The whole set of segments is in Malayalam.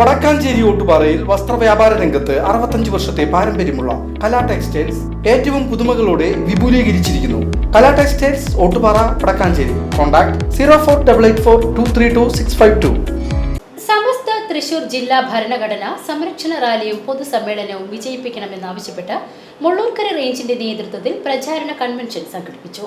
വടക്കാഞ്ചേരി ഓട്ടുപാറയിൽ വസ്ത്രവ്യാപാര രംഗത്ത് അറുപത്തഞ്ച് വർഷത്തെ പാരമ്പര്യമുള്ള കലാ ടെക്സ്റ്റൈൽസ് ഏറ്റവും പുതുമകളോടെ വിപുലീകരിച്ചിരിക്കുന്നു. Kala textiles Ottupara Vadakkanchery. Contact zero four double eight four two three two six five two. Samastha Thrissur ജില്ലാ ഭരണഘടന സംരക്ഷണ റാലിയും പൊതുസമ്മേളനവും വിജയിപ്പിക്കണമെന്നാവശ്യപ്പെട്ട് മുള്ളൂർക്കര റേഞ്ചിന്റെ നേതൃത്വത്തിൽ പ്രചാരണ കൺവെൻഷൻ സംഘടിപ്പിച്ചു.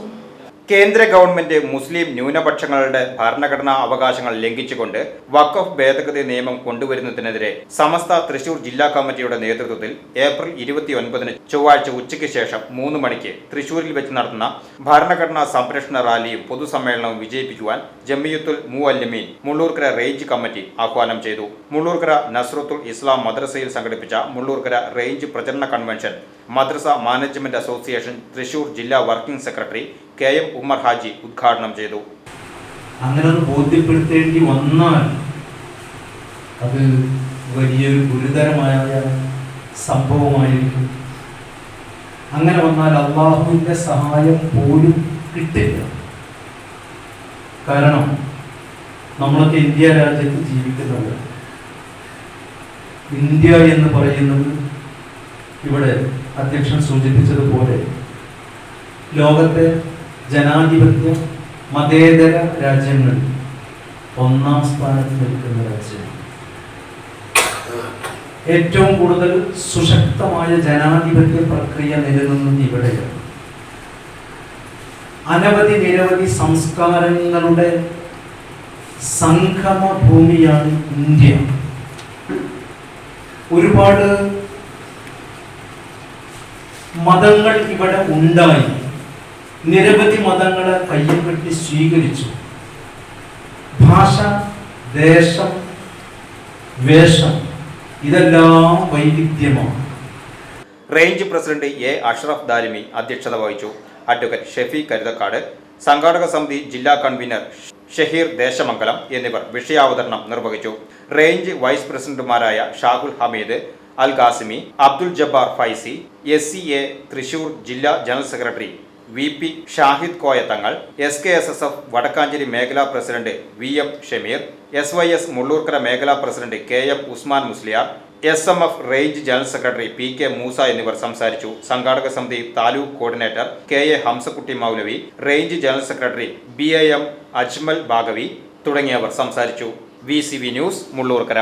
കേന്ദ്ര ഗവൺമെന്റ് മുസ്ലിം ന്യൂനപക്ഷങ്ങളുടെ ഭരണഘടനാ അവകാശങ്ങൾ ലംഘിച്ചുകൊണ്ട് വഖഫ് ഭേദഗതി നിയമം കൊണ്ടുവരുന്നതിനെതിരെ സമസ്ത തൃശൂർ ജില്ലാ കമ്മിറ്റിയുടെ നേതൃത്വത്തിൽ ഏപ്രിൽ ഇരുപത്തിയൊൻപതിന് ചൊവ്വാഴ്ച ഉച്ചയ്ക്ക് ശേഷം മൂന്ന് മണിക്ക് തൃശൂരിൽ വെച്ച് നടത്തുന്ന ഭരണഘടനാ സംരക്ഷണ റാലിയും പൊതുസമ്മേളനവും വിജയിപ്പിക്കുവാൻ ജമിയത്തുൽ മുഅല്ലിമീൻ മുള്ളൂർക്കര റേഞ്ച് കമ്മിറ്റി ആഹ്വാനം ചെയ്തു. മുള്ളൂർക്കര നസ്രത്തുൽ ഇസ്ലാം മദ്രസയിൽ സംഘടിപ്പിച്ച മുള്ളൂർക്കര റേഞ്ച് പ്രചരണ കൺവെൻഷൻ മദ്രസ മാനേജ്മെന്റ് അസോസിയേഷൻ തൃശൂർ ജില്ലാ working secretary K M Ummer Haji ഉദ്ഘാടനം ചെയ്തു. അങ്ങനെ അത് ബോധ്യപ്പെടുത്തേണ്ടി വന്നാൽ അത് വലിയൊരു ഗുരുതരമായ സംഭവമായിരിക്കും. അങ്ങനെ വന്നാൽ അള്ളാഹുവിന്റെ സഹായം പോലും കിട്ടില്ല. കാരണം നമ്മളൊക്കെ ഇന്ത്യ രാജ്യത്ത് ജീവിക്കുന്നുണ്ട്. ഇന്ത്യ എന്ന് പറയുന്നത് ഇവിടെ അധ്യക്ഷൻ സൂചിപ്പിച്ചതുപോലെ ലോകത്തെ ജനാധിപത്യ മതേതര രാജ്യങ്ങൾ ഒന്നാം സ്ഥാനത്ത് നിൽക്കുന്ന രാജ്യം ഏറ്റവും കൂടുതൽ സുശക്തമായ ജനാധിപത്യ പ്രക്രിയ നിലനിന്നത് ഇവിടെയാണ്. അനവധി നിരവധി സംസ്കാരങ്ങളുടെ സംഗമ ഭൂമിയാണ് ഇന്ത്യ. ഒരുപാട് മതങ്ങൾ ഇവിടെ ഉണ്ടായി നിരവധി മതങ്ങളെ കയ്യിൽ കെട്ടി സ്വീകരിച്ചു. ഭാഷ ദേശം വേഷം ഇതെല്ലാം വൈവിധ്യമാണ്. Range president A Ashraf Dalimi അധ്യക്ഷത വഹിച്ചു. അഡ്വക്കേറ്റ് ഷെഫി കരുതക്കാട് സംഘാടക സമിതി ജില്ലാ കൺവീനർ ഷഹീർ ദേശമംഗലം എന്നിവർ വിഷയാവതരണം നിർവഹിച്ചു. റേഞ്ച് വൈസ് പ്രസിഡന്റുമാരായ Shahul Hameed Al Qasimi Abdul Jabbar Faizy S C A Thrissur ജില്ലാ general secretary V P Shahid Koyathangal Thangal S K S S F Vadakkanchery മേഖലാ president V M Shameer S Y S Mullurkara മേഖലാ president K M Usman Musliyar S M F range general secretary P K Moosa എന്നിവർ സംസാരിച്ചു. സംഘാടക സമിതി taluk coordinator K A Hamsakutty Moulavi range general secretary B A M Ajmal Baqavi തുടങ്ങിയവർ സംസാരിച്ചു. V C V news Mullurkara.